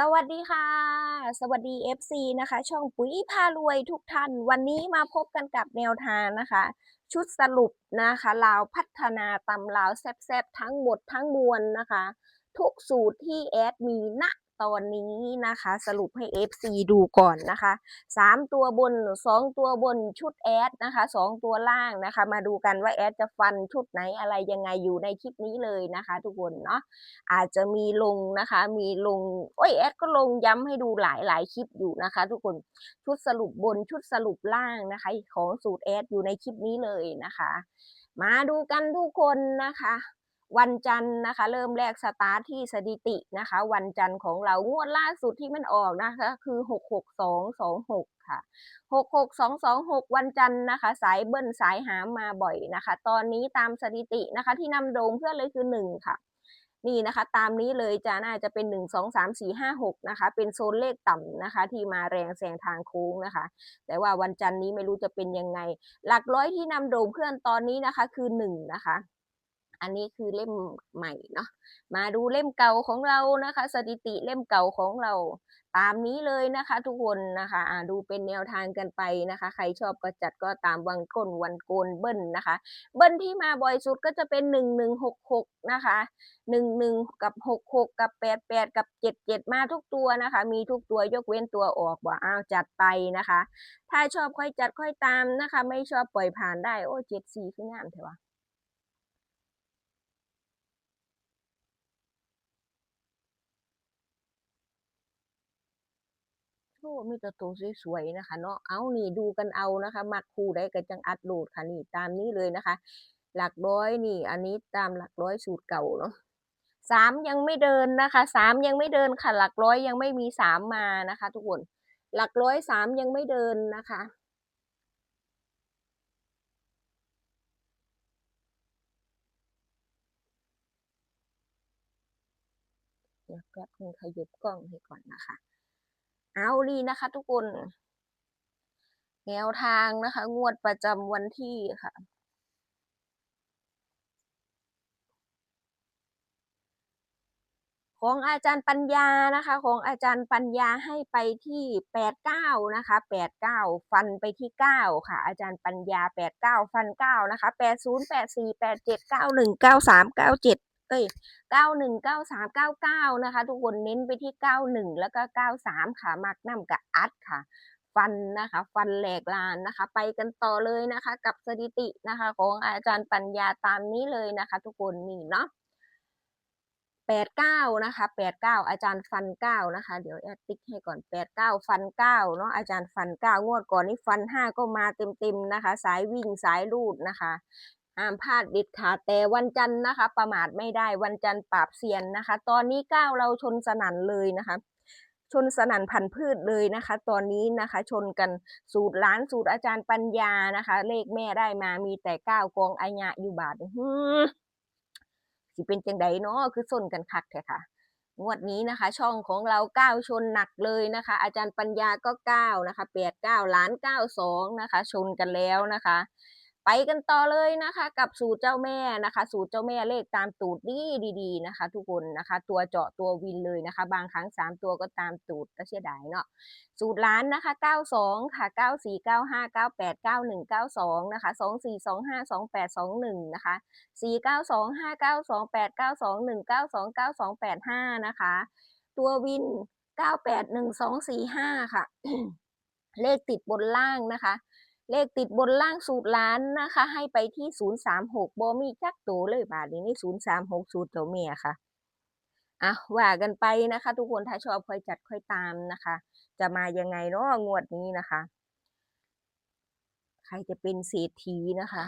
สวัสดีค่ะ สวัสดี FC นะคะ ช่องปุ๋ยพารวยทุกท่าน วันนี้มาพบกันกับแนวทางนะคะ ชุดสรุปนะคะลาวพัฒนาตำลาวแซบๆทั้งหมดทั้งมวลนะคะ ทุกสูตรที่แอดมีณ ตอนนี้นะคะ สรุปให้ FC ดูก่อนนะคะ 3 ตัวบน 2 ตัวบนชุดแอดนะคะ 2 ตัวล่างนะคะ มาดูกันว่าแอดจะฟันชุดไหนอะไรยังไงอยู่ในคลิปนี้เลยนะคะ ทุกคนเนาะอาจจะมีลงนะคะ มีลงโอ้ยแอดก็ลงย้ำให้ดูหลายหลายคลิปอยู่นะคะ ทุกคนชุดสรุปบนชุดสรุปล่างนะคะ ของสูตรแอดอยู่ในคลิปนี้เลยนะคะ มาดูกันทุกคนนะคะ วันจันทร์นะคะ เริ่มแรกสตาร์ทที่สถิตินะคะ วันจันทร์ของเรางวดล่าสุดที่มันออกนะคะคือหกหกสองสองหกค่ะหกหกสองสองหกวันจันทร์นะคะ สายเบิ้ลสายหามมาบ่อยนะคะ ตอนนี้ตามสถิตินะคะ ที่นำโด่งเพื่อนเลยคือหนึ่งค่ะนี่นะคะตามนี้เลยจะน่าจะเป็นหนึ่งสองสามสี่ห้าหกนะคะเป็นโซนเลขต่ำนะคะ ที่มาแรงแซงทางโค้งนะคะ แต่ว่าวันจันทร์นี้ไม่รู้จะเป็นยังไง หลักร้อยที่นำโด่งเพื่อนตอนนี้นะคะคือหนึ่งนะคะ อันนี้คือเล่มใหม่เนาะมาดูเล่มเก่าของเรานะคะ สถิติเล่มเก่าของเราตามนี้เลยนะคะทุกคนนะคะดูเป็นแนวทางกันไปนะคะ ใครชอบก็จัดก็ตามวันก้นวันโกนเบิ้ลนะคะ เบิ้ลที่มาบ่อยสุดก็จะเป็นหนึ่งหนึ่งหกหกนะคะหนึ่งหนึ่งกับหกหกกับแปดแปดกับเจ็ดเจ็ดมาทุกตัวนะคะ มีทุกตัวยกเว้นตัวออกว่าอ้าวจัดไปนะคะ ถ้าชอบค่อยจัดค่อยตามนะคะ ไม่ชอบปล่อยผ่านได้โอ้เจ็ดสี่คืองามเถอะวะ มีแต่ตัวสวยๆนะคะเนาะเอานี่ดูกันเอานะคะ มักคู่ได้ก็จังอัดโหลดค่ะนี่ตามนี้เลยนะคะ หลักร้อยนี่ อันนี้ตามหลักร้อยสูตรเก่าเนาะสามยังไม่เดินนะคะสามยังไม่เดินค่ะ หลักร้อยยังไม่มีสามมานะคะ ทุกคนหลักร้อยสามยังไม่เดินนะคะเดี๋ยวแป๊บนึงขยับกล้องให้ก่อนนะคะ เอาดีนะคะทุกคน แนวทางนะคะ งวดประจำวันที่ค่ะของอาจารย์ปัญญานะคะ ของอาจารย์ปัญญาให้ไปที่แปดเก้านะคะแปดเก้าฟันไปที่เก้าค่ะ อาจารย์ปัญญาแปดเก้าฟันเก้านะคะแปดศูนย์แปดสี่แปดเจ็ดเก้าหนึ่งเก้าสามเก้าเจ็ด เอ้ยเก้าหนึ่งเก้าสามเก้าเก้านะคะ ทุกคนเน้นไปที่เก้าหนึ่งแล้วก็เก้าสามค่ะมักน้ำกับอัดค่ะ ฟันนะคะ ฟันแหลกลานนะคะ ไปกันต่อเลยนะคะ กับสถิตินะคะ ของอาจารย์ปัญญาตามนี้เลยนะคะ ทุกคนนี่เนาะแปดเก้านะคะแปดเก้าอาจารย์ฟันเก้านะคะ เดี๋ยวแอดติ๊กให้ก่อนแปดเก้าฟันเก้าเนาะอาจารย์ฟันเก้างวดก่อนนี้ฟันห้าก็มาเต็มๆนะคะ สายวิ่งสายลูดนะคะ ห้ามพลาดเด็ดขาดแต่วันจันทร์นะคะ ประมาทไม่ได้วันจันทร์ปราบเซียนนะคะ ตอนนี้ก้าวเราชนสนั่นเลยนะคะ ชนสนั่นพันพืชเลยนะคะ ตอนนี้นะคะชนกันสูตรล้านสูตรอาจารย์ปัญญานะคะ เลขแม่ได้มามีแต่เก้ากองอายะอยู่บาทนี่หือสิเป็นจังใดเนาะคือส้นกันคักแท้ค่ะงวดนี้นะคะ ช่องของเราเก้าชนหนักเลยนะคะ อาจารย์ปัญญาก็เก้านะคะแปดเก้าล้านเก้าสองนะคะ ชนกันแล้วนะคะ ไปกันต่อเลยนะคะ กับสูตรเจ้าแม่นะคะ สูตรเจ้าแม่เลขตามตูดดีดีๆนะคะ ทุกคนนะคะ ตัวเจาะตัววินเลยนะคะ บางครั้งสามตัวก็ตามตูดก็เสียดายเนาะสูตรล้านนะคะ 92 ค่ะ 94 95 98 91 92 นะคะ 24 25 28 21 นะคะ 4 9 2 5 9 2 8 9 2 1 9 2 9 2 8 5 นะคะ ตัววิน 98 1 2 4 5 ค่ะ เลขติดบนล่างนะคะ เลขติดบนล่างสูตรล้านนะคะ ให้ไปที่036บมีจักตัวเลยบาทนี้นี่036สูตรตัวเมียค่ะอะว่ากันไปนะคะ ทุกคนถ้าชอบค่อยจัดค่อยตามนะคะ จะมายังไงเนาะงวดนี้นะคะ ใครจะเป็นเศรษฐีนะคะ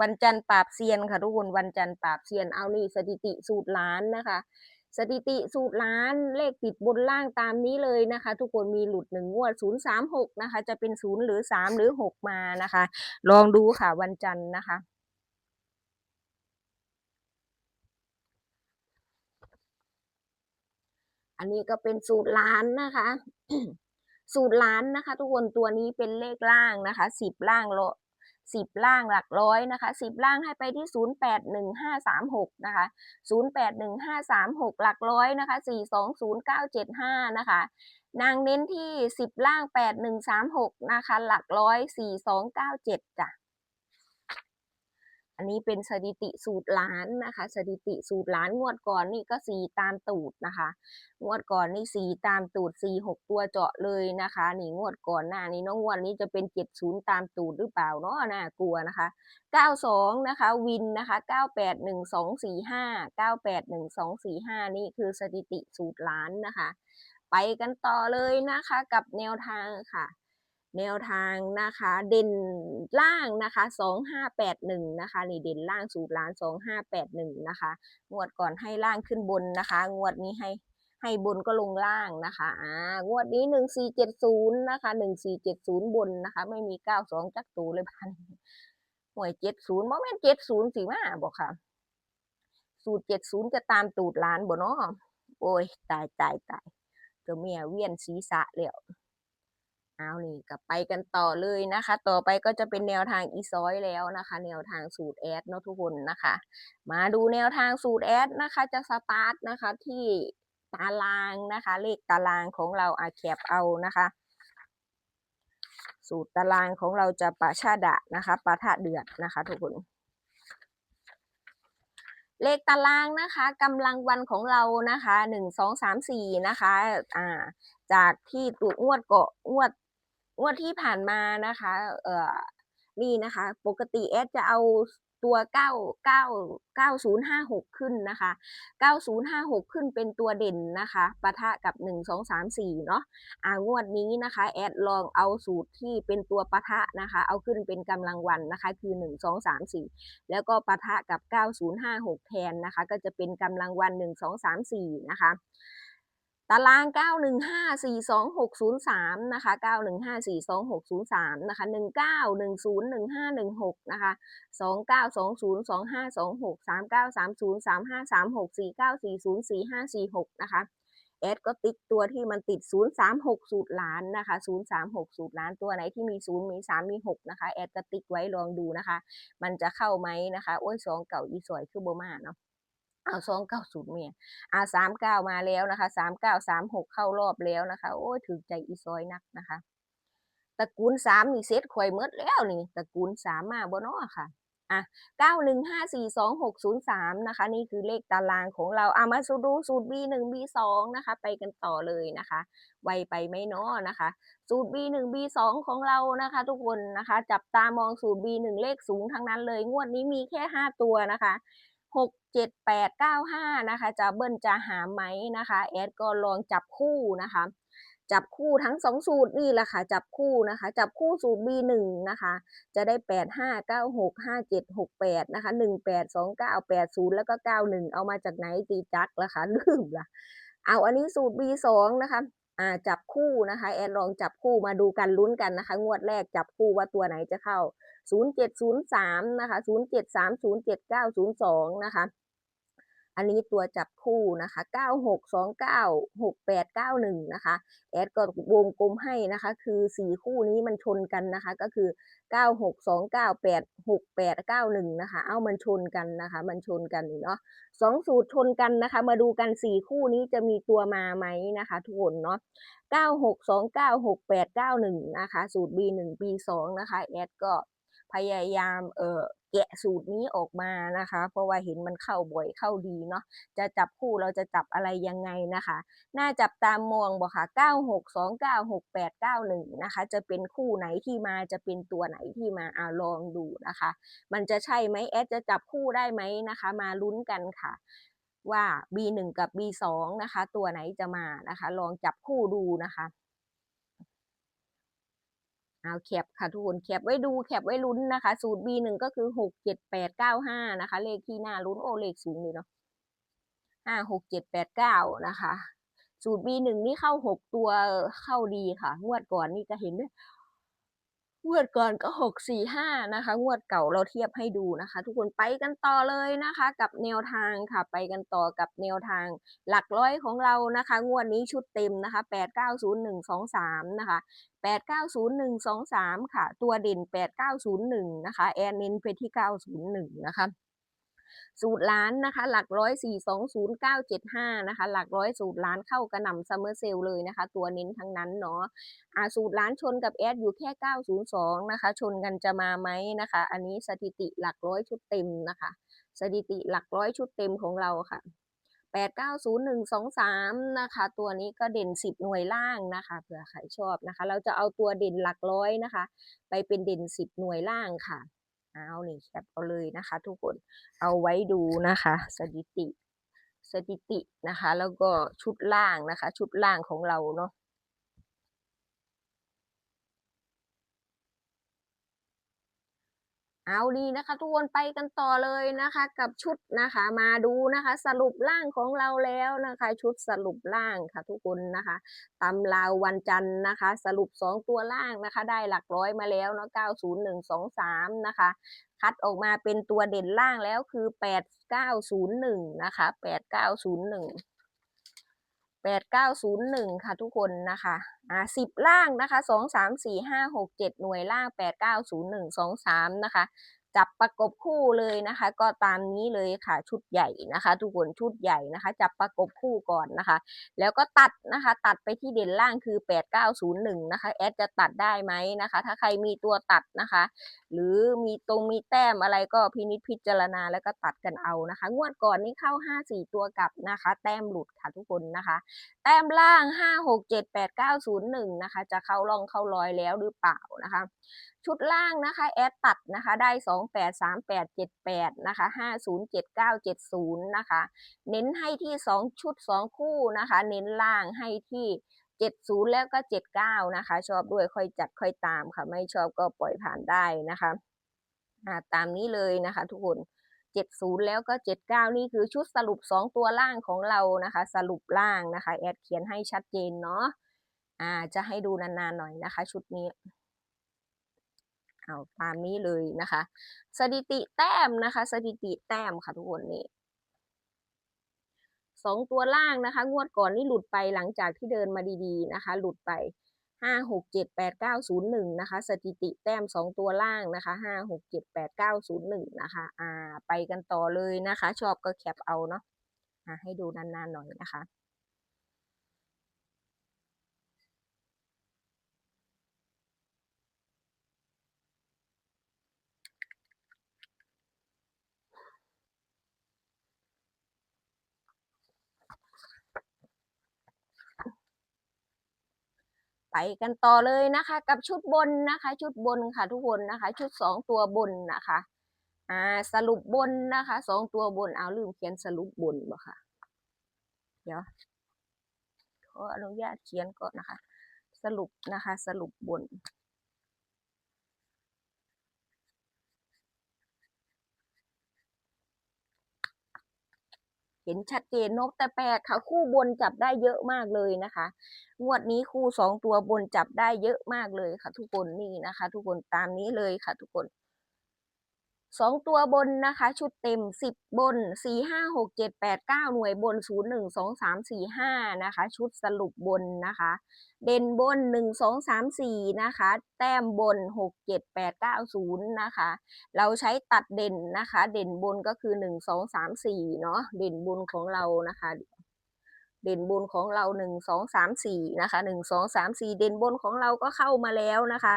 วันจันทร์ปราบเซียนค่ะทุกคนวันจันทร์ปราบเซียนเอานี่สถิติสูตรล้านนะคะ สถิติสูตรล้านเลขติดบนล่างตามนี้เลยนะคะ ทุกคนมีหลุดหนึ่งงวด 036 นะคะ จะเป็น 0 หรือ 3 หรือ 6 มานะคะ ลองดูค่ะวันจันทร์นะคะอันนี้ก็เป็นสูตรล้านนะคะ สูตรล้านนะคะ ทุกคนตัวนี้เป็นเลขล่างนะคะสิบล่าง สิบล่างหลักร้อยนะคะสิบล่างให้ไปที่ศูนย์แปดหนึ่งห้าสามหกนะคะศูนย์แปดหนึ่งห้าสามหกหลักร้อยนะคะสี่สองศูนย์เก้าเจ็ดห้านะคะ นางเน้นที่สิบล่างแปดหนึ่งสามหกนะคะ หลักร้อยสี่สองเก้าเจ็ดจ้ะ อันนี้เป็นสถิติสูตรล้านนะคะ สถิติสูตรล้านงวดก่อนนี่ก็สี่ตามตูดนะคะ งวดก่อนนี่สี่ตามตูดสี่หกตัวเจาะเลยนะคะนี่งวดก่อนหน้านี้น้องงวดนี้จะเป็นเจ็ดศูนย์ตามตูดหรือเปล่าเนาะน่ากลัวนะคะเก้าสองนะคะวินนะคะเก้าแปดหนึ่งสองสี่ห้าเก้าแปดหนึ่งสองสี่ห้านี่คือสถิติสูตรล้านนะคะ ไปกันต่อเลยนะคะกับแนวทางค่ะ แนวทางนะคะ เด่นล่างนะคะสองห้าแปดหนึ่งนะคะนี่เด่นล่างสูตรล้านสองห้าแปดหนึ่งนะคะงวดก่อนให้ล่างขึ้นบนนะคะ งวดนี้ให้ให้บนก็ลงล่างนะคะอ่างวดนี้หนึ่งสี่เจ็ดศูนย์นะคะหนึ่งสี่เจ็ดศูนย์บนนะคะ ไม่มีเก้าสองจักตูเลยพันหวยเจ็ดศูนย์โมเมนเจ็ดศูนย์สิมาบอกค่ะ สูตรเจ็ดศูนย์จะตามตูดล้านบ่เนาะโอ้ยตายตายตายเจ้าเมียเวียนศีรษะแล้ว เอานี่กลับไปกันต่อเลยนะคะ ต่อไปก็จะเป็นแนวทางอีซอยแล้วนะคะ แนวทางสูตรแอดเนาะทุกคนนะคะ มาดูแนวทางสูตรแอดนะคะ จะสตาร์ทนะคะที่ตารางนะคะ เลขตารางของเราอาแคบเอานะคะ สูตรตารางของเราจะปะชาดะนะคะปะทะเดือดนะคะ ทุกคนเลขตารางนะคะกำลังวันของเรานะคะหนึ่งสองสามสี่นะคะอ่าจากที่ตัวงวดเกาะงวด งวดที่ผ่านมานะคะ เอ่อนี่นะคะ ปกติแอดจะเอาตัวเก้าเก้าเก้าศูนย์ห้าหกขึ้นนะคะเก้าศูนย์ห้าหกขึ้นเป็นตัวเด่นนะคะปะทะกับหนึ่งสองสามสี่เนาะอ่างวดนี้นะคะ แอดลองเอาสูตรที่เป็นตัวปะทะนะคะ เอาขึ้นเป็นกำลังวันนะคะ คือหนึ่งสองสามสี่แล้วก็ปะทะกับ 9056 แทนนะคะ ก็จะเป็นกำลังวัน 1 2 3 4 นะคะ ตาราง 915-42603 นะคะ 915-42603 นะคะ 19101516 นะคะ 29202526 39303536 49404546 นะคะแอดก็ติ๊กตัวที่มันติด 036 สูตรล้านนะคะ 036 สูตรล้านตัวไหนที่มี 0 มี 3 มี 6 นะคะ แอดก็ติ๊กไว้ลองดูนะคะ มันจะเข้าไหมนะคะ โอ้ยสองเก่าอีสวยคือโบมาเนาะ เอาสองเก้าศูนย์เมียอ่าสามเก้ามาแล้วนะคะสามเก้าสามหกเข้ารอบแล้วนะคะ โอ้ยถือใจอีซอยนักนะคะตระกูลสามนี่เซตข่อยเมดแล้วนี่ตระกูลสามมาบ่เนาะค่ะอะเก้าหนึ่งห้าสี่สองหกศูนย์สามนะคะ นี่คือเลขตารางของเราอะมาสูดูสูตร B หนึ่ง B สองนะคะ ไปกันต่อเลยนะคะ ไวไปไหมเนาะนะคะ สูตร B หนึ่ง B สองของเรานะคะ ทุกคนนะคะ จับตามองสูตร B หนึ่งเลขสูงทั้งนั้นเลย งวดนี้มีแค่ห้าตัวนะคะ หกเจ็ดแปดเก้าห้านะคะ จะเบิ้ลจะหาไหมนะคะ แอดก็ลองจับคู่นะคะ จับคู่ทั้งสองสูตรนี่แหละค่ะ จับคู่นะคะ จับคู่สูตร B1 นะคะ จะได้ 8 5 9 6 5 7 6 8นะคะ1 8 2 9 8 0 แล้วก็ 91 เอามาจากไหนตีจักล่ะคะลืมละเอาอันนี้สูตร B2 นะคะ อ่าจับคู่นะคะ แอนลองจับคู่มาดูกันลุ้นกันนะคะ งวดแรกจับคู่ว่าตัวไหนจะเข้า 0703 นะคะ 07307902 นะคะ อันนี้ตัวจับคู่นะคะ 9629 6891 นะคะ แอดก็วงกลมให้นะคะ คือ 4 คู่นี้มันชนกันนะคะ ก็คือ 9629 86891 นะคะ เอามันชนกันนะคะ มันชนกันเนาะสองสูตรชนกันนะคะ มาดูกัน 4 คู่นี้จะมีตัวมาไหมนะคะ ทุกคนเนาะ96296891 นะคะ สูตร B1 B2 นะคะ แอดก็ พยายามเออแกะสูตรนี้ออกมานะคะ เพราะว่าเห็นมันเข้าบ่อยเข้าดีเนาะจะจับคู่เราจะจับอะไรยังไงนะคะ น่าจับตามมองบอกค่ะ 96296891 นะคะ จะเป็นคู่ไหนที่มาจะเป็นตัวไหนที่มาอาลองดูนะคะ มันจะใช่ไหมแอดจะจับคู่ได้ไหมนะคะ มาลุ้นกันค่ะว่า B1 กับ B2 นะคะ ตัวไหนจะมานะคะ ลองจับคู่ดูนะคะ เอาแคปค่ะทุกคนแคปไว้ดูแคปไว้ลุ้นนะคะ สูตร B1 ก็คือหกเจ็ดแปดเก้าห้านะคะ เลขที่หน้าลุ้นโอเลขสูงเลยเนาะห้าหกเจ็ดแปดเก้านะคะ สูตร B1 นี่เข้าหกตัวเข้าดีค่ะ งวดก่อนนี่ก็เห็นด้วย งวดก่อนก็หกสี่ห้านะคะ งวดเก่าเราเทียบให้ดูนะคะ ทุกคนไปกันต่อเลยนะคะ กับแนวทางค่ะไปกันต่อกับแนวทางหลักร้อยของเรานะคะ งวดนี้ชุดเต็มนะคะแปดเก้าศูนย์หนึ่งสองสามนะคะแปดเก้าศูนย์หนึ่งสองสามค่ะ ตัวเด่นแปดเก้าศูนย์หนึ่งนะคะ แอนนินไปที่เก้าศูนย์หนึ่งนะคะ สูตรล้านนะคะ หลักร้อยสี่สองศูนย์เก้าเจ็ดห้านะคะ หลักร้อยสูตรล้านเข้ากระหน่ำซัมเมอร์เซลเลยนะคะ ตัวเน้นทั้งนั้นเนาะอ่าสูตรล้านชนกับแอดอยู่แค่902นะคะ ชนกันจะมาไหมนะคะ อันนี้สถิติหลักร้อยชุดเต็มนะคะ สถิติหลักร้อยชุดเต็มของเราค่ะ890123นะคะ ตัวนี้ก็เด่น10หน่วยล่างนะคะเผื่อใครชอบนะคะ เราจะเอาตัวเด่นหลักร้อยนะคะ ไปเป็นเด่น10หน่วยล่างค่ะ เอานี่แคปเอาเลยนะคะ ทุกคนเอาไว้ดูนะคะ สถิติ สถิตินะคะ แล้วก็ชุดล่างนะคะ ชุดล่างของเราเนาะ เอาดีนะคะทุกคนไปกันต่อเลยนะคะ กับชุดนะคะ มาดูนะคะ สรุปล่างของเราแล้วนะคะ ชุดสรุปล่างค่ะ ทุกคนนะคะตำราววันจันทร์นะคะ สรุป 2 ตัวล่างนะคะ ได้หลักร้อยมาแล้วเนาะ90123 นะคะ คัดออกมาเป็นตัวเด่นล่างแล้วคือ 8901 นะคะ 8901 แปดเก้าศูนย์หนึ่งค่ะทุกคนนะคะอ่าสิบล่างนะคะสองสามสี่ห้าหกเจ็ดหน่วยล่างแปดเก้าศูนย์หนึ่งสองสามนะคะ จับประกบคู่เลยนะคะ ก็ตามนี้เลยค่ะชุดใหญ่นะคะ ทุกคนชุดใหญ่นะคะ จับประกบคู่ก่อนนะคะ แล้วก็ตัดนะคะ ตัดไปที่เด่นล่างคือ 8901 นะคะแอดจะตัดได้ไหมนะคะ ถ้าใครมีตัวตัดนะคะ หรือมีตรงมีแต้มอะไรก็พินิจพิจารณาแล้วก็ตัดกันเอานะคะ งวดก่อนนี้เข้า 5 4 ตัวกลับนะคะ แต้มหลุดค่ะทุกคนนะคะ แต้มล่าง 5 6 7 8 9 0 1 นะคะ จะเข้าร่องเข้ารอยแล้วหรือเปล่านะคะชุดล่างนะคะ แอดตัดนะคะ ได้ 2 8 3 8 7 8นะคะ5 0 7 9 7 0นะคะ เน้นให้ที่ 2 ชุด 2 คู่นะคะ เน้นล่างให้ที่ 70 แล้วก็ 79 นะคะ ชอบด้วยค่อยจัดค่อยตามค่ะ ไม่ชอบก็ปล่อยผ่านได้นะคะอ่าตามนี้เลยนะคะทุกคน70 แล้วก็ 79 นี่คือชุดสรุป 2 ตัวล่างของเรานะคะ สรุปล่างนะคะ แอดเขียนให้ชัดเจนเนาะอ่าจะให้ดูนานๆหน่อยนะคะ ชุดนี้ เอาตามนี้เลยนะคะ สถิติแต้มนะคะ สถิติแต้มค่ะทุกคนนี่สองตัวล่างนะคะ งวดก่อนนี่หลุดไปหลังจากที่เดินมาดีๆนะคะ หลุดไปห้าหกเจ็ดแปดเก้าศูนย์หนึ่งนะคะ สถิติแต้มสองตัวล่างนะคะห้าหกเจ็ดแปดเก้าศูนย์หนึ่งนะคะอ่าไปกันต่อเลยนะคะ ชอบก็แคปเอาเนาะให้ดูนานๆหน่อยนะคะ ไปกันต่อเลยนะคะ กับชุดบนนะคะ ชุดบนค่ะทุกคนนะคะ ชุดสองตัวบนนะคะอ่าสรุปบนนะคะสองตัวบนเอาลืมเขียนสรุปบนบ่ค่ะ เดี๋ยวขออนุญาตเขียนก่อนนะคะ สรุปนะคะ สรุปบน ห็นชัดเจนนกแต่แปลกค่ะ คู่บนจับได้เยอะมากเลยนะคะงวดนี้คู่สองตัวบนจับได้เยอะมากเลยค่ะ ทุกคนนี่นะคะ ทุกคนตามนี้เลยค่ะ ทุกคน สองตัวบนนะคะ ชุดเต็มสิบบนสี่ห้าหกเจ็ดแปดเก้าหน่วยบนศูนย์หนึ่งสองสามสี่ห้านะคะ ชุดสรุปบนนะคะ เด่นบนหนึ่งสองสามสี่นะคะ แต้มบนหกเจ็ดแปดเก้าศูนย์นะคะ เราใช้ตัดเด่นนะคะ เด่นบนก็คือหนึ่งสองสามสี่เนาะเด่นบนของเรานะคะ เด่นบนของเราหนึ่งสองสามสี่นะคะหนึ่งสองสามสี่เด่นบนของเราก็เข้ามาแล้วนะคะ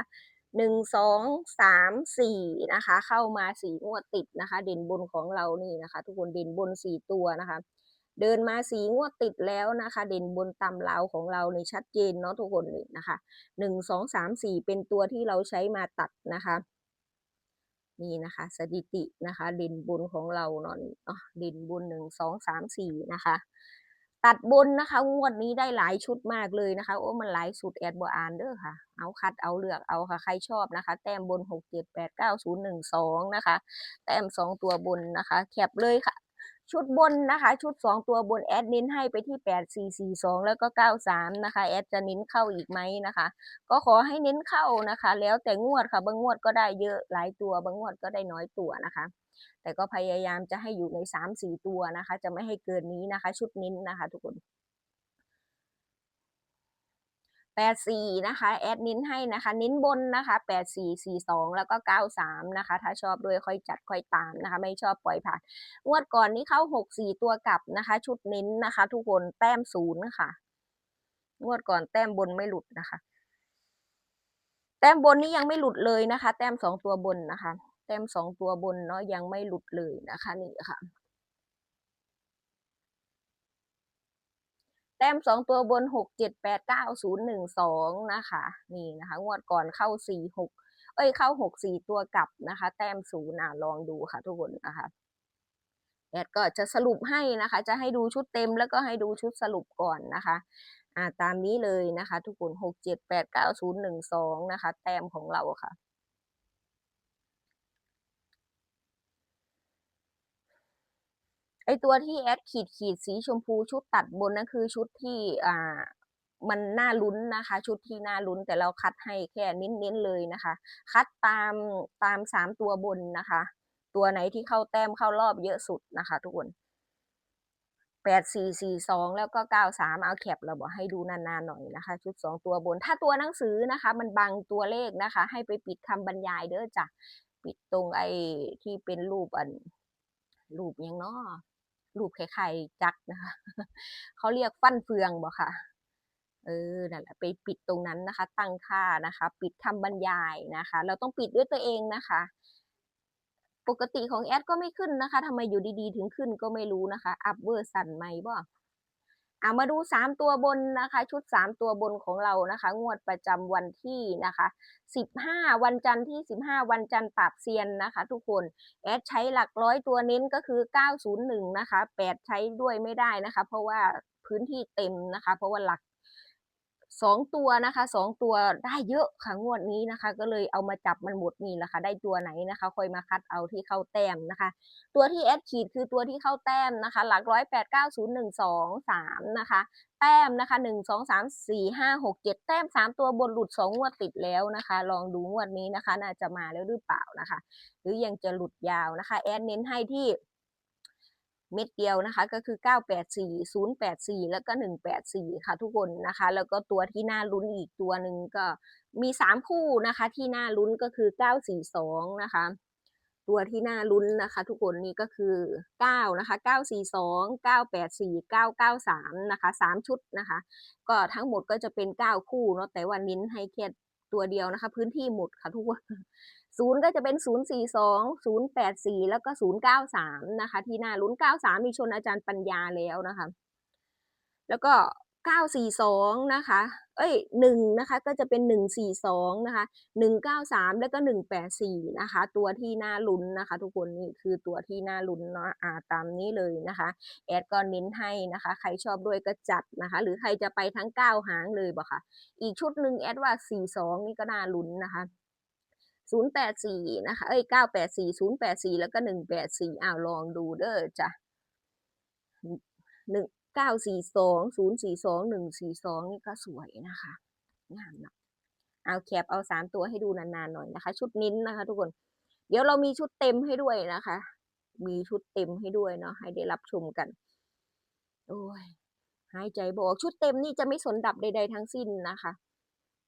หนึ่งสองสามสี่นะคะ เข้ามาสี่งวดติดนะคะ เด่นบนของเรานี่นะคะ ทุกคนเด่นบนสี่ตัวนะคะ เดินมาสีงวดติดแล้วนะคะ เด่นบนตำราวของเราในชัดเจนเนาะทุกคนนี่นะคะหนึ่งสองสามสี่เป็นตัวที่เราใช้มาตัดนะคะนี่นะคะสถิตินะคะเด่นบนของเราเนาะเด่นบนหนึ่งสองสามสี่นะคะ ตัดบนนะคะ งวดนี้ได้หลายชุดมากเลยนะคะ โอ้ มันหลายสุดแอดบอ่านเด้อค่ะ เอาคัดเอาเลือกเอาค่ะ ใครชอบนะคะ แต้มบนหกเจ็ดแปดเก้าศูนย์หนึ่งสองนะคะ แต้มสองตัวบนนะคะ แคปเลยค่ะ ชุดบนนะคะ ชุด2ตัวบนแอดเน้นให้ไปที่8442แล้วก็93นะคะ แอดจะเน้นเข้าอีกไหมนะคะ ก็ขอให้เน้นเข้านะคะ แล้วแต่งวดค่ะ บางงวดก็ได้เยอะหลายตัว บางงวดก็ได้น้อยตัวนะคะ แต่ก็พยายามจะให้อยู่ใน 3-4 ตัวนะคะ จะไม่ให้เกินนี้นะคะ ชุดเน้นนะคะ ทุกคน84นะคะแอดเน้นให้นะคะเน้นบนนะคะ8442แล้วก็93นะคะ ถ้าชอบด้วยค่อยจัดค่อยตามนะคะ ไม่ชอบปล่อยผ่านงวดก่อนนี้เข้า64ตัวกลับนะคะ ชุดเน้นนะคะ ทุกคนแต้มศูนย์ค่ะงวดก่อนแต้มบนไม่หลุดนะคะ แต้มบนนี้ยังไม่หลุดเลยนะคะ แต้มสองตัวบนนะคะ แต้มสองตัวบนเนาะยังไม่หลุดเลยนะคะนี่ค่ะ แต้มสองตัวบนหกเจ็ดแปดเก้าศูนย์หนึ่งสองนะคะ นี่นะคะ งวดก่อนเข้าสี่หกเอ้ยเข้าหกสี่ตัวกลับนะคะ แต้มศูนย์อะลองดูค่ะทุกคนนะคะแอดก็จะสรุปให้นะคะ จะให้ดูชุดเต็มแล้วก็ให้ดูชุดสรุปก่อนนะคะอ่าตามนี้เลยนะคะ ทุกคนหกเจ็ดแปดเก้าศูนย์หนึ่งสองนะคะ แต้มของเราค่ะ ไอตัวที่แอดขีดขีดสีชมพูชุดตัดบนนั่นคือชุดที่อ่ามันน่าลุ้นนะคะ ชุดที่น่าลุ้นแต่เราคัดให้แค่เน้นๆเลยนะคะ คัดตามตามสามตัวบนนะคะ ตัวไหนที่เข้าแต้มเข้ารอบเยอะสุดนะคะ ทุกคนแปดสี่สี่สองแล้วก็เก้าสามเอาแคปเราบอกให้ดูนานๆหน่อยนะคะ ชุดสองตัวบน ถ้าตัวหนังสือนะคะ มันบังตัวเลขนะคะ ให้ไปปิดคำบรรยายเด้อจ้ะปิดตรงไอ้ที่เป็นรูปอันรูปยังเนาะ รูปไข่ๆจักนะคะเขาเรียกฟันเฟืองบ่ค่ะ เออนั่นแหละไปปิดตรงนั้นนะคะ ตั้งค่านะคะ ปิดคำบรรยายนะคะ เราต้องปิดด้วยตัวเองนะคะ ปกติของแอดก็ไม่ขึ้นนะคะทำไมอยู่ดีๆ ถึงขึ้นก็ไม่รู้นะคะอัพเวอร์สันไหมบ่ อ่ามาดูสามตัวบนนะคะ ชุดสามตัวบนของเรานะคะ งวดประจำวันที่นะคะสิบห้าวันจันทร์ที่สิบห้าวันจันทร์ปราบเซียนนะคะ ทุกคนแอดใช้หลักร้อยตัวเน้นก็คือ 901 นะคะ 8 ใช้ด้วยไม่ได้นะคะ เพราะว่าพื้นที่เต็มนะคะ เพราะว่าหลัก สองตัวนะคะสองตัวได้เยอะค่ะงวดนี้นะคะ ก็เลยเอามาจับมันหมดนี่แหละค่ะได้ตัวไหนนะคะค่อยมาคัดเอาที่เข้าแต้มนะคะ ตัวที่แอดขีดคือตัวที่เข้าแต้มนะคะ หลักร้อยแปดเก้าศูนย์หนึ่งสองสามนะคะแต้มนะคะหนึ่งสองสามสี่ห้าหกเจ็ดแต้มสามตัวบนหลุดสองงวดติดแล้วนะคะ ลองดูงวดนี้นะคะ น่าจะมาแล้วหรือเปล่านะคะ หรือยังจะหลุดยาวนะคะ แอดเน้นให้ที่ เม็ดเดียวนะคะก็คือ 984 084 แล้วก็ 184 ค่ะทุกคนนะคะ แล้วก็ตัวที่น่าลุ้นอีกตัวหนึ่งก็มี 3 คู่นะคะที่น่าลุ้นก็คือ 942 นะคะ ตัวที่น่าลุ้นนะคะ ทุกคนนี่ก็คือ 9 นะคะ 942 984 993 นะคะ 3 ชุดนะคะ ก็ทั้งหมดก็จะเป็น 9 คู่เนาะแต่ว่านิ้นให้แค่ตัวเดียวนะคะ พื้นที่หมดค่ะทุกคน ศูนย์ก็จะเป็นศูนย์สี่สองศูนย์แปดสี่แล้วก็ศูนย์เก้าสามนะคะ ที่หน้าลุ้นเก้าสามมีชนอาจารย์ปัญญาแล้วนะคะ แล้วก็เก้าสี่สองนะคะ เอ้ยหนึ่งนะคะก็จะเป็นหนึ่งสี่สองนะคะหนึ่งเก้าสามแล้วก็หนึ่งแปดสี่นะคะ ตัวที่หน้าลุ้นนะคะ ทุกคนนี่คือตัวที่หน้าลุ้นเนาะอ่าตามนี้เลยนะคะ แอดก็เน้นให้นะคะ ใครชอบด้วยก็จัดนะคะ หรือใครจะไปทั้งเก้าหางเลยบ่ค่ะ อีกชุดหนึ่งแอดว่าสี่สองนี่ก็น่าลุ้นนะคะ ศูนย์แปดสี่นะคะเอ้ยเก้าแปดสี่ศูนย์แล้วก็หนึ่งแปดสี่อ้าวลองดูเด้อจ้ะหนึ่งเก้าสี่สองศูนย์สี่สองหนึ่งสี่สองนี่ก็สวยนะคะงามเนาะเอาแคปเอาสามตัวให้ดูนานๆหน่อยนะคะ ชุดนิ้นนะคะทุกคน เดี๋ยวเรามีชุดเต็มให้ด้วยนะคะ มีชุดเต็มให้ด้วยเนาะให้ได้รับชมกัน โอ้ยหายใจบอกชุดเต็มนี่จะไม่สนดับใดๆทั้งสิ้นนะคะ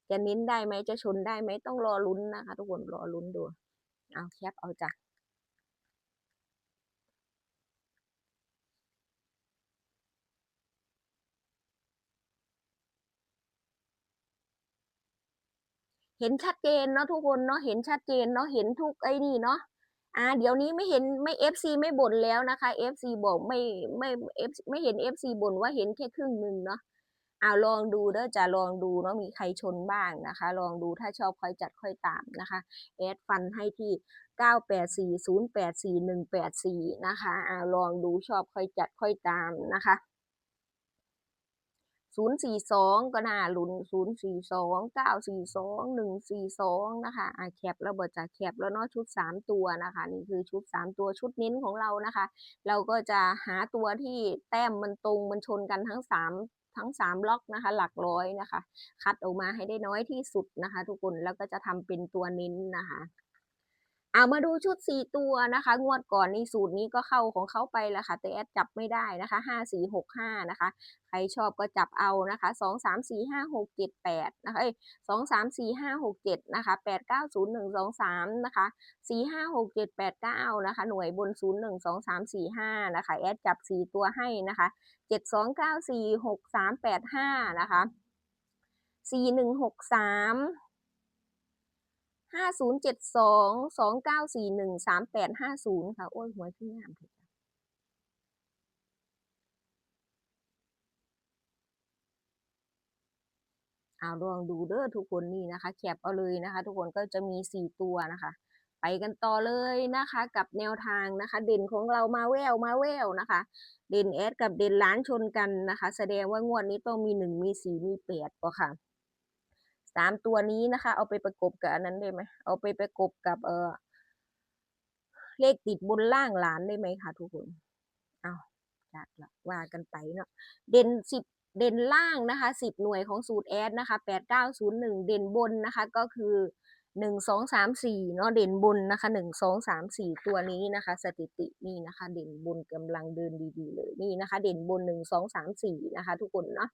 จะเน้นได้ไหมจะชนได้ไหมต้องรอลุ้นนะคะ ทุกคนรอลุ้นดู เอาแคปเอาจ้ะเห็นชัดเจนเนาะทุกคนเนาะเห็นชัดเจนเนาะเห็นทุกไอ้นี่เนาะอ่า เดี๋ยวนี้ไม่เห็นไม่เอฟซีไม่บ่นแล้วนะคะเอฟซีบอกไม่ไม่เอฟไม่เห็นเอฟซีบ่นว่าเห็นแค่ครึ่งหนึ่งเนาะ เอาลองดูเด้อจะลองดูเนาะมีใครชนบ้างนะคะ ลองดูถ้าชอบค่อยจัดค่อยตามนะคะแอดฟันให้ที่ 984 084 184 นะคะเอาลองดูชอบค่อยจัดค่อยตามนะคะศูนย์สี่สองก็น่าลุ้นศูนย์สี่สองเก้าสี่สองหนึ่งสี่สองนะคะอะแคปแล้วบอจะแคปแล้วเนาะชุดสามตัวนะคะ นี่คือชุดสามตัวชุดเน้นของเรานะคะ เราก็จะหาตัวที่แต้มมันตรงมันชนกันทั้งสาม ทั้งสามล็อกนะคะ หลักร้อยนะคะ คัดออกมาให้ได้น้อยที่สุดนะคะ ทุกคนแล้วก็จะทำเป็นตัวเน้นนะคะ เอามาดูชุด 4 ตัวนะคะ งวดก่อนนี่สูตรนี้ก็เข้าของเขาไปแล้วค่ะ แต่แอดจับไม่ได้นะคะ 5 4 6 5 นะคะ ใครชอบก็จับเอานะคะ 2 3 4 5 6 7 8 นะคะเอ้ย2 3 4 5 6 7 นะคะ 8 9 0 1 2 3 นะคะ 4 5 6 7 8 9 นะคะ หน่วยบน 0 1 2 3 4 5 นะคะ แอดจับ 4 ตัวให้นะคะ 7 2 9 4 6 3 8 5 นะคะ 4 1 6 3 ห้าศูนย์เจ็ดสองสองเก้าสี่หนึ่งสามแปดห้าศูนย์ค่ะโอ้ยหัวที่งามเถอะเอาลองดูเด้อทุกคนนี่นะคะแคปเอาเลยนะคะ ทุกคนก็จะมีสี่ตัวนะคะ ไปกันต่อเลยนะคะ กับแนวทางนะคะ เด่นของเรามาแววมาแววนะคะ เด่นแอดกับเด่นล้านชนกันนะคะ แสดงว่างวดนี้ต้องมีหนึ่งมีสี่มีแปดก็ค่ะ สามตัวนี้นะคะ เอาไปประกบกับอันนั้นได้ไหมเอาไปประกบกับเออเลขติดบนล่างหลานได้ไหมคะทุกคน เอาจัดละว่ากันไปเนาะ เด่นสิบเด่นล่างนะคะสิบหน่วยของสูตรแอดนะคะแปดเก้าศูนย์หนึ่งเด่นบนนะคะ ก็คือ หนึ่งสองสามสี่เนาะเด่นบนนะคะหนึ่งสองสามสี่ตัวนี้นะคะ สถิตินี่นะคะ เด่นบนกำลังเดินดีๆเลยนี่นะคะ เด่นบนหนึ่งสองสามสี่นะคะ ทุกคนเนาะ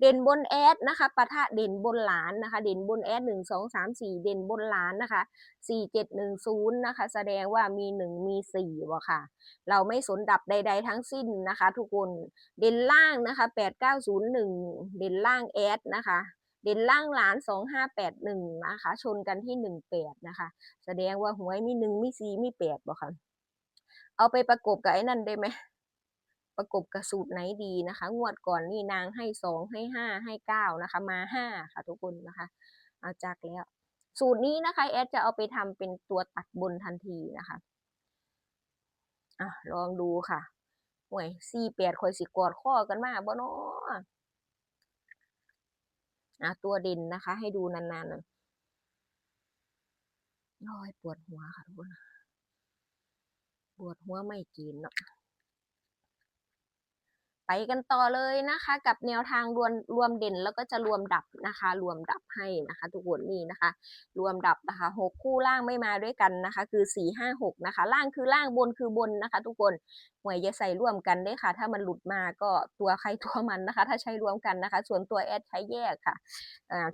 เด่นบนแอดนะคะปะทะเด่นบนหลานนะคะ เด่นบนแอดหนึ่งสองสามสี่เด่นบนหลานนะคะสี่เจ็ดหนึ่งศูนย์นะคะ แสดงว่ามีหนึ่งมีสี่วะค่ะ เราไม่สนดับใด ๆ ทั้งสิ้นนะคะ ทุกคนเด่นล่างนะคะแปดเก้าศูนย์หนึ่งเด่นล่างแอดนะคะ เด่นล่างหลานสองห้าแปดหนึ่งนะคะ ชนกันที่หนึ่งแปดนะคะ แสดงว่าหวยมีหนึ่งมีสี่มีแปดบ่ค่ะ เอาไปประกบกับไอ้นั่นได้ไหมประกบกับสูตรไหนดีนะคะ งวดก่อนนี่นางให้สองให้ห้าให้เก้านะคะ มาห้าค่ะทุกคนนะคะ เอาจากแล้ว สูตรนี้นะคะแอดจะเอาไปทำเป็นตัวตัดบนทันทีนะคะอะลองดูค่ะหวยสี่แปดคอยสิกอดข้อกันมาบ่เนาะ อะตัวเด่นนะคะ ให้ดูนานๆน่อยโอ้ยปวดหัวค่ะทุกคนปวดหัวไม่กินเนาะ ไปกันต่อเลยนะคะ กับแนวทางรวมรวมเด่นแล้วก็จะรวมดับนะคะ รวมดับให้นะคะ ทุกคนนี่นะคะ รวมดับนะคะหกคู่ล่างไม่มาด้วยกันนะคะ คือสี่ห้าหกนะคะ ล่างคือล่างบนคือบนนะคะ ทุกคนหวยจะใส่ร่วมกันได้ค่ะ ถ้ามันหลุดมาก็ตัวใครตัวมันนะคะ ถ้าใช้รวมกันนะคะ ส่วนตัวแอดใช้แยกค่ะ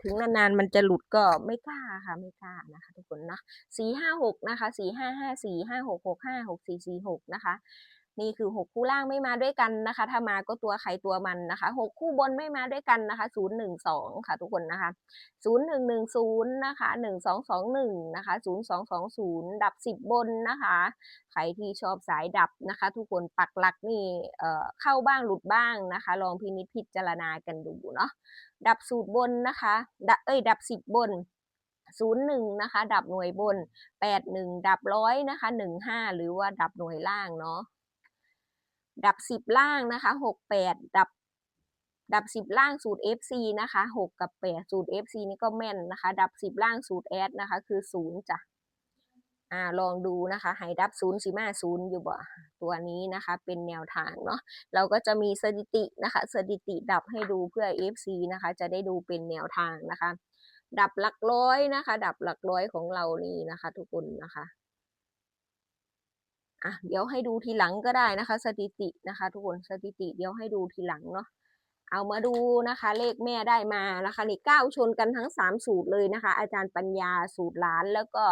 ถึงนานๆมันจะหลุดก็ไม่กล้าค่ะไม่กล้านะคะ ทุกคนนะสี่ห้าหกนะคะสี่ห้าห้าสี่ห้าหกหกห้าหกสี่สี่หกนะคะ นี่คือหกคู่ล่างไม่มาด้วยกันนะคะ ถ้ามาก็ตัวใครตัวมันนะคะหกคู่บนไม่มาด้วยกันนะคะศูนย์หนึ่งสองค่ะทุกคนนะคะศูนย์หนึ่งหนึ่งศูนย์นะคะหนึ่งสองสองหนึ่งนะคะศูนย์สองสองศูนย์ดับสิบบนนะคะ ใครที่ชอบสายดับนะคะ ทุกคนปักหลักนี่เอ่อเข้าบ้างหลุดบ้างนะคะ ลองพินิจพิจารณากันดูเนาะ ดับสูตรบนนะคะ ดับเอ้ยดับสิบบนศูนย์หนึ่งนะคะ ดับหน่วยบนแปดหนึ่งดับร้อยนะคะหนึ่งห้าหรือว่าดับหน่วยล่างเนาะ ดับสิบล่างนะคะหกแปดดับ ดับสิบล่างสูตร FC นะคะหกกับแปดสูตร FC นี่ก็แม่นนะคะ ดับสิบล่างสูตรแอดนะคะ คือศูนย์จ้ะอ่าลองดูนะคะให้ดับศูนย์สิมาศูนย์อยู่บ่ตัวนี้นะคะ เป็นแนวทางเนาะเราก็จะมีสถิตินะคะ สถิติดับให้ดูเพื่อ FC นะคะ จะได้ดูเป็นแนวทางนะคะ ดับหลักร้อยนะคะ ดับหลักร้อยของเรานี่นะคะ ทุกคนนะคะ อะเดี๋ยวให้ดูทีหลังก็ได้นะคะ สถิตินะคะ ทุกคนสถิติเดี๋ยวให้ดูทีหลังเนาะเอามาดูนะคะ เลขแม่ได้มานะคะนี่เก้าชนกันทั้งสามสูตรเลยนะคะ อาจารย์ปัญญาสูตรล้านแล้วก็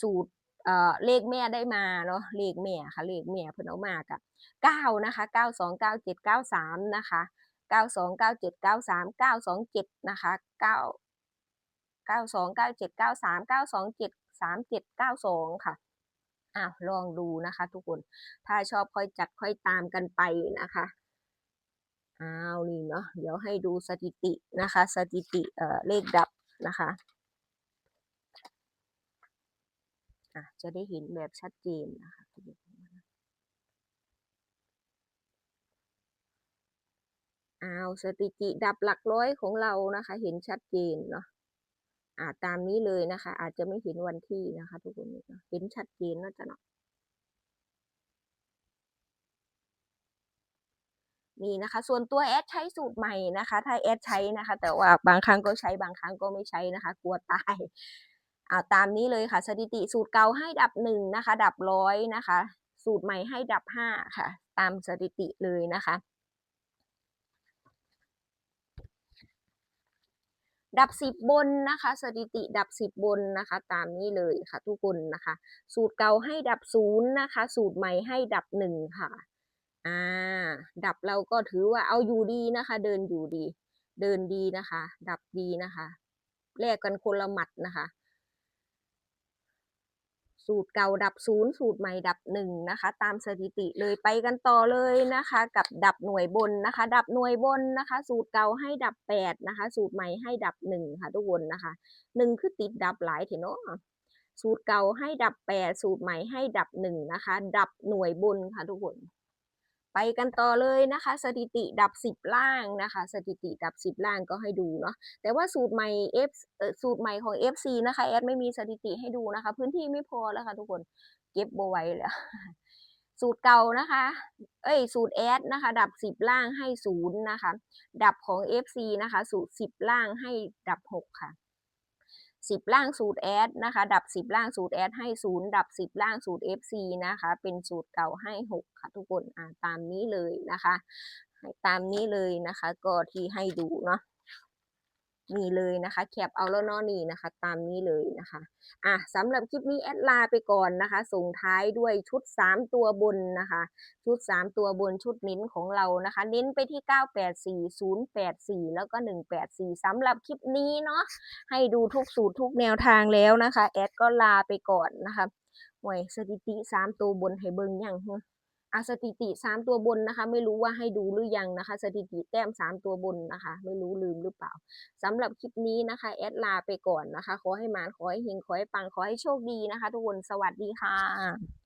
สูตรเอ่อเลขแม่ได้มาเนาะเลขแม่ค่ะเลขแม่เพิ่นเอามากับเก้านะคะเก้าสองเก้าเจ็ดเก้าสามนะคะเก้าสองเก้าเจ็ดเก้าสามเก้าสองเจ็ดนะคะเก้าเก้าสองเก้าเจ็ดเก้าสามเก้าสองเจ็ดสามเจ็ดเก้าสองค่ะ อะลองดูนะคะ ทุกคน ถ้าชอบค่อยจัดค่อยตามกันไปนะคะอ้าวนี่เนาะเดี๋ยวให้ดูสถิตินะคะ สถิติเอ่อเลขดับนะคะอะจะได้เห็นแบบชัดเจนนะคะอ้าวสถิติดับหลักร้อยของเรานะคะ เห็นชัดเจนเนาะ อ่าตามนี้เลยนะคะ อาจจะไม่เห็นวันที่นะคะ ทุกคนเห็นชัดเจนเนาะจ้ะเนาะนี่นะคะ ส่วนตัวแอดใช้สูตรใหม่นะคะ ถ้าแอดใช้นะคะ แต่ว่าบางครั้งก็ใช้บางครั้งก็ไม่ใช้นะคะ กลัวตายอ่าตามนี้เลยค่ะ สถิติสูตรเก่าให้ดับหนึ่งนะคะ ดับร้อยนะคะ สูตรใหม่ให้ดับห้าค่ะ ตามสถิติเลยนะคะ ดับสิบบนนะคะ สถิติดับสิบบนนะคะ ตามนี้เลยค่ะ ทุกคนนะคะ สูตรเก่าให้ดับศูนย์นะคะ สูตรใหม่ให้ดับหนึ่งค่ะอ่าดับเราก็ถือว่าเอาอยู่ดีนะคะ เดินอยู่ดี เดินดีนะคะ ดับดีนะคะแลกกันคนละหมัดนะคะ สูตรเก่าดับศูนย์สูตรใหม่ดับหนึ่งนะคะ ตามสถิติเลยไปกันต่อเลยนะคะ กับดับหน่วยบนนะคะ ดับหน่วยบนนะคะ สูตรเก่าให้ดับแปดนะคะ สูตรใหม่ให้ดับหนึ่งค่ะทุกคนนะคะหนึ่งคือติดดับหลายเถอะเนาะสูตรเก่าให้ดับแปดสูตรใหม่ให้ดับหนึ่งนะคะ ดับหน่วยบนค่ะทุกคน ไปกันต่อเลยนะคะ สถิติดับสิบล่างนะคะ สถิติดับสิบล่างก็ให้ดูเนาะแต่ว่าสูตรใหม่ F เอ่อสูตรใหม่ของ FC นะคะแอดไม่มีสถิติให้ดูนะคะ พื้นที่ไม่พอแล้วค่ะทุกคนเก็บโบไว้แล้วสูตรเก่านะคะ เอ้ย สูตรแอดนะคะ ดับสิบล่างให้ศูนย์นะคะ ดับของ FC นะคะ สูตรสิบล่างให้ดับหกค่ะ สิบล่างสูตรแอดนะคะ ดับสิบล่างสูตรแอดให้ศูนย์ดับสิบล่างสูตร FC นะคะ เป็นสูตรเก่าให้หกค่ะทุกคนอ่าตามนี้เลยนะคะให้ตามนี้เลยนะคะ ก็ที่ให้ดูเนาะ นี่เลยนะคะแคปเอาแล้วเนาะนี่นะคะ ตามนี้เลยนะคะอะสำหรับคลิปนี้แอดลาไปก่อนนะคะ ส่งท้ายด้วยชุด 3 ตัวบนนะคะ ชุด 3 ตัวบนชุดเน้นของเรานะคะ เน้นไปที่ 984 084 แล้วก็ 184สำหรับคลิปนี้เนาะให้ดูทุกสูตรทุกแนวทางแล้วนะคะ แอดก็ลาไปก่อนนะคะหวยสถิติ 3 ตัวบนให้เบิ่งยัง อสถิติ3ตัวบนนะคะ ไม่รู้ว่าให้ดูหรือยังนะคะ สถิติแต้มสามตัวบนนะคะ ไม่รู้ลืมหรือเปล่าสำหรับคลิปนี้นะคะแอดลาไปก่อนนะคะ ขอให้มานขอให้เฮงขอให้ปังขอให้โชคดีนะคะ ทุกคนสวัสดีค่ะ